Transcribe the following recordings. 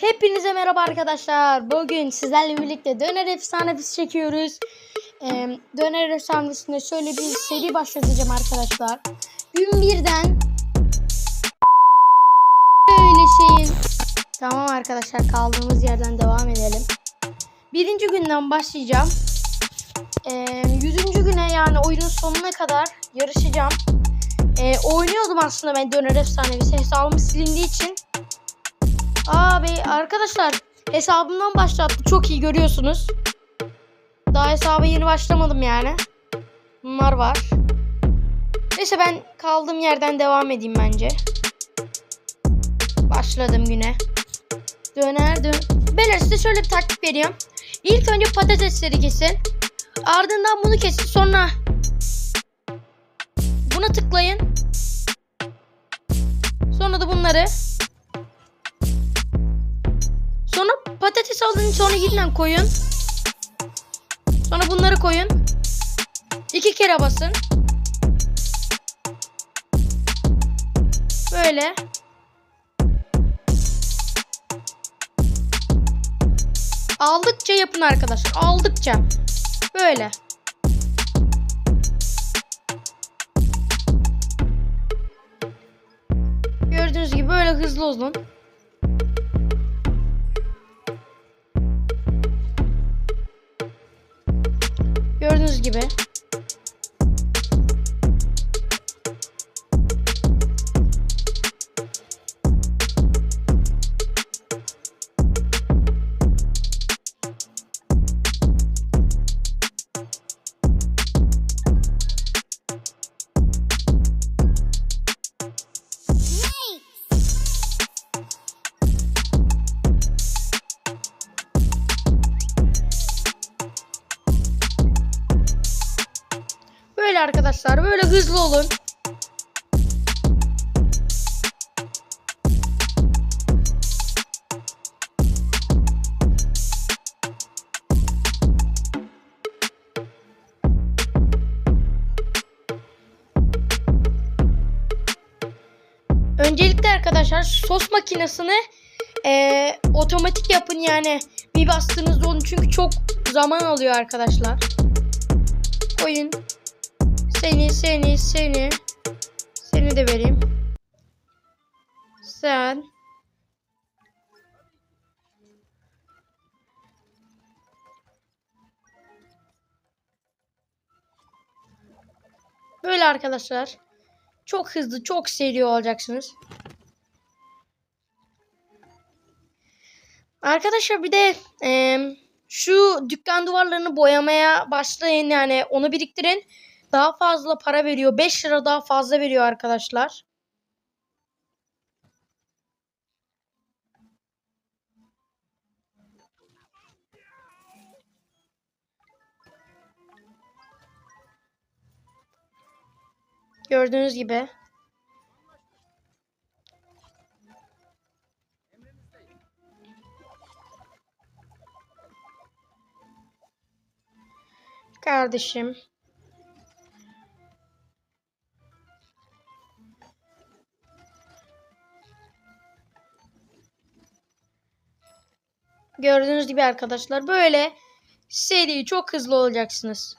Hepinize merhaba arkadaşlar. Bugün sizlerle birlikte Döner Efsanesi çekiyoruz. Ee, Döner Efsanesi'nde şöyle bir seri başlatacağım arkadaşlar. Gün birden böyle şeyin Tamam arkadaşlar kaldığımız yerden devam edelim. Birinci günden başlayacağım. Ee, yüzüncü güne yani oyunun sonuna kadar yarışacağım. Ee, oynuyordum aslında ben Döner Efsanesi. Hesabım silindiği için Abi arkadaşlar hesabımdan başlattı. Çok iyi görüyorsunuz. Daha hesaba yeni başlamadım yani. Bunlar var. Neyse ben kaldığım yerden devam edeyim bence. Başladım güne. Döner dön. Beyler size şöyle bir taktik veriyorum. İlk önce patatesleri kesin. Ardından bunu kesin. Sonra buna tıklayın. Sonra da bunları Sonra patates alın sonra yeniden koyun. Sonra bunları koyun. İki kere basın. Böyle. Aldıkça yapın arkadaşlar. Aldıkça. Böyle. Gördüğünüz gibi böyle hızlı olun. Gördüğünüz gibi. Arkadaşlar böyle hızlı olun. Öncelikle arkadaşlar sos makinesini eee, otomatik yapın yani bir bastığınızda onu çünkü çok zaman alıyor arkadaşlar. Koyun. Seni, seni, seni. Seni de vereyim. Sen. Böyle arkadaşlar. Çok hızlı, çok seri olacaksınız. Arkadaşlar bir de eee, şu dükkan duvarlarını boyamaya başlayın yani onu biriktirin daha fazla para veriyor. 5 lira daha fazla veriyor arkadaşlar. Gördüğünüz gibi. Kardeşim. Gördüğünüz gibi arkadaşlar böyle seri çok hızlı olacaksınız.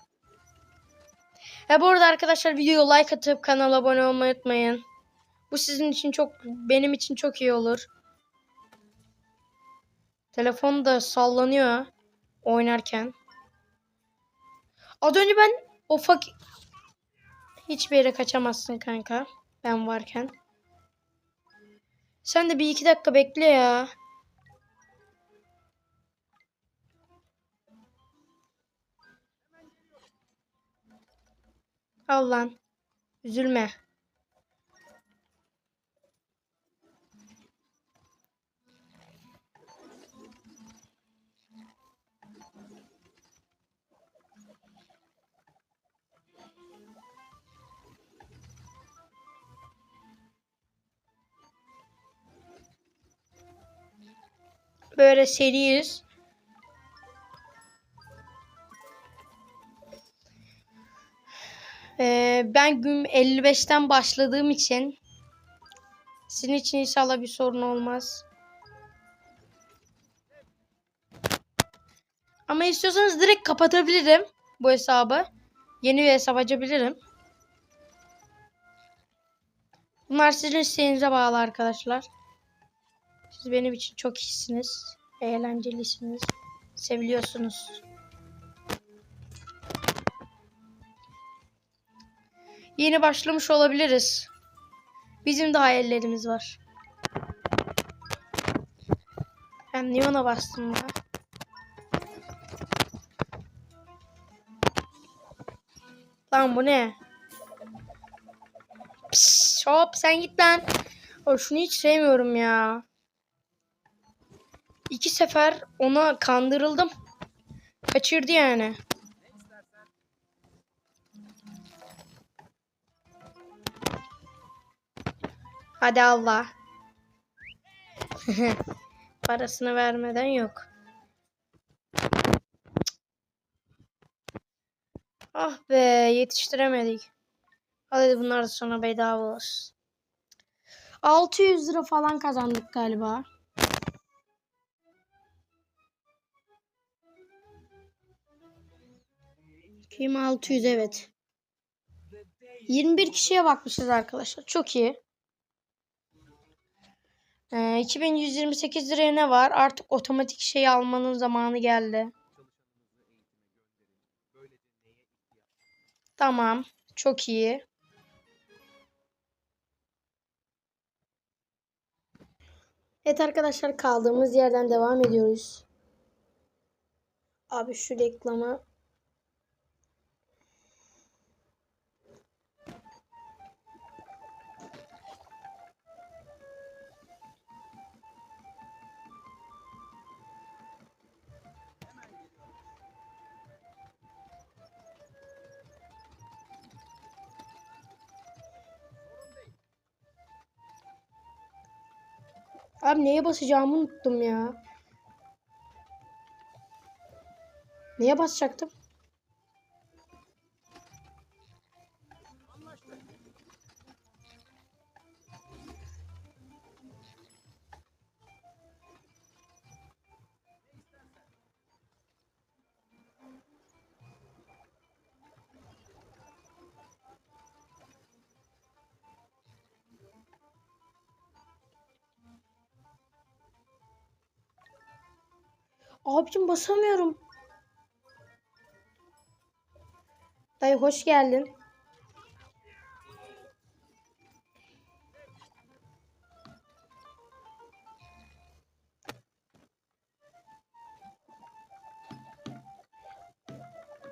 Ha bu arada arkadaşlar videoya like atıp kanala abone olmayı unutmayın. Bu sizin için çok benim için çok iyi olur. Telefon da sallanıyor oynarken. Az önce ben o hiçbir yere kaçamazsın kanka. Ben varken. Sen de bir iki dakika bekle ya. Al. Üzülme. Böyle seriyiz. ben gün 55'ten başladığım için sizin için inşallah bir sorun olmaz. Ama istiyorsanız direkt kapatabilirim bu hesabı. Yeni bir hesap açabilirim. Bunlar sizin isteğinize bağlı arkadaşlar. Siz benim için çok iyisiniz. Eğlencelisiniz. Seviliyorsunuz. Yeni başlamış olabiliriz. Bizim de hayallerimiz var. Ben niye ona bastım ya? Lan bu ne? Pis, hop sen git lan. O şunu hiç sevmiyorum ya. İki sefer ona kandırıldım. Kaçırdı yani. Hadi Allah. Parasını vermeden yok. Ah be yetiştiremedik. Hadi bunlar da sonra bedava olsun. 600 lira falan kazandık galiba. Kim 600 evet. 21 kişiye bakmışız arkadaşlar. Çok iyi. Ee, 2128 liraya ne var? Artık otomatik şey almanın zamanı geldi. Tamam. Çok iyi. Evet arkadaşlar kaldığımız yerden devam ediyoruz. Abi şu reklamı Abi neye basacağımı unuttum ya. Neye basacaktım? Abicim basamıyorum. Dayı hoş geldin.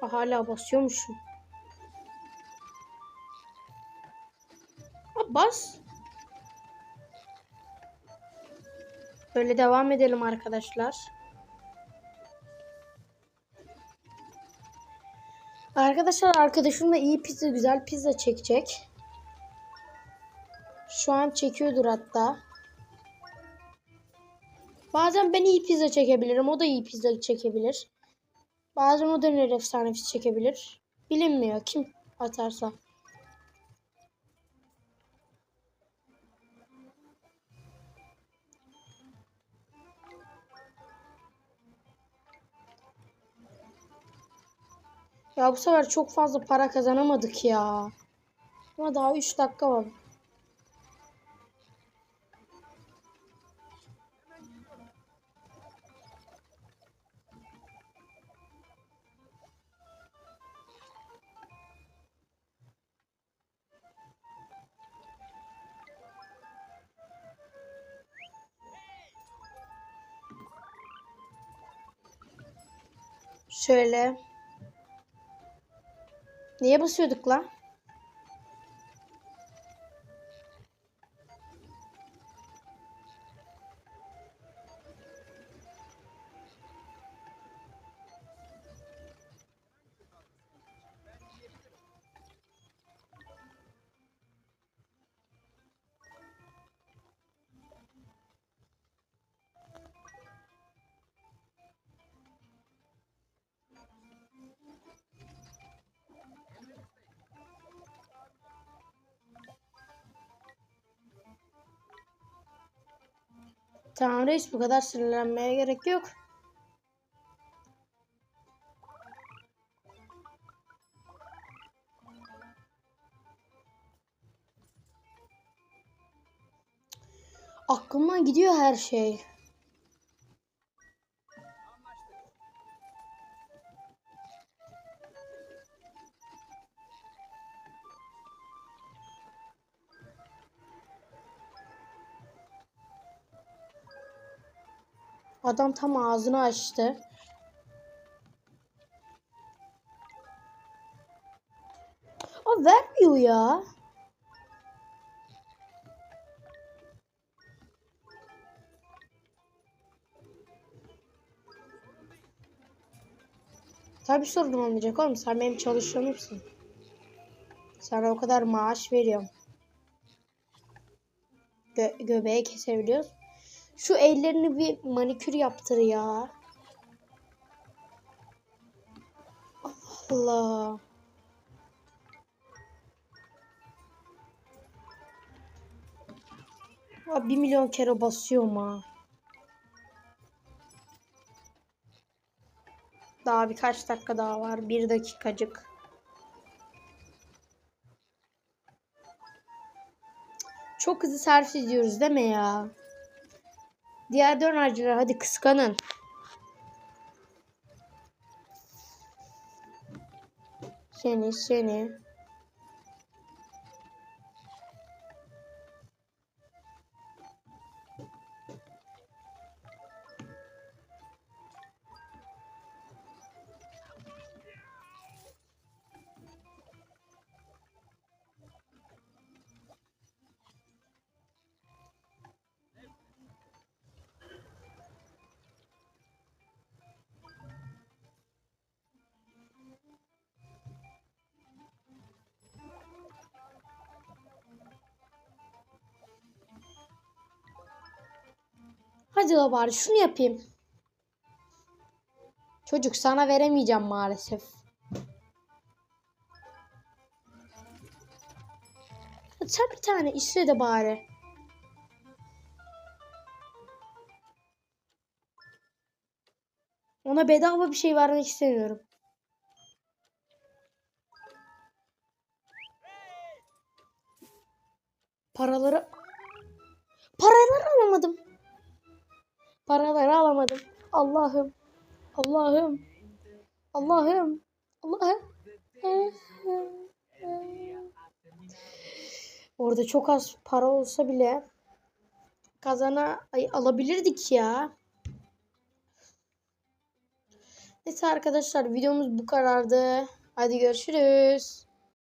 Aa, hala basıyormuşum. Aa, bas. Böyle devam edelim arkadaşlar. Arkadaşlar arkadaşımla iyi pizza güzel pizza çekecek. Şu an çekiyordur hatta. Bazen ben iyi pizza çekebilirim. O da iyi pizza çekebilir. Bazen o da ne efsane pizza çekebilir. Bilinmiyor kim atarsa. Ya bu sefer çok fazla para kazanamadık ya. Ama daha 3 dakika var. Şöyle. Neye basıyorduk lan? Tamam reis bu kadar sinirlenmeye gerek yok. Aklımdan gidiyor her şey. Adam tam ağzını açtı. O vermiyor ya. Tabii sorun olmayacak oğlum. Sen benim çalışanımsın. Sana o kadar maaş veriyorum. Gö göbeği kesebiliyoruz. Şu ellerini bir manikür yaptır ya. Allah. Ya bir milyon kere basıyorum ha. Daha birkaç dakika daha var. Bir dakikacık. Çok hızlı servis ediyoruz değil mi ya? Diğer dönerciler hadi kıskanın. Seni seni. Hadi bari şunu yapayım. Çocuk sana veremeyeceğim maalesef. Sen bir tane iste de bari. Ona bedava bir şey vermek istemiyorum. Paraları paraları alamadım. Paraları alamadım. Allah'ım. Allah'ım. Allah'ım. Allah'ım. Orada çok az para olsa bile kazana ay, alabilirdik ya. Neyse arkadaşlar videomuz bu kadardı. Hadi görüşürüz.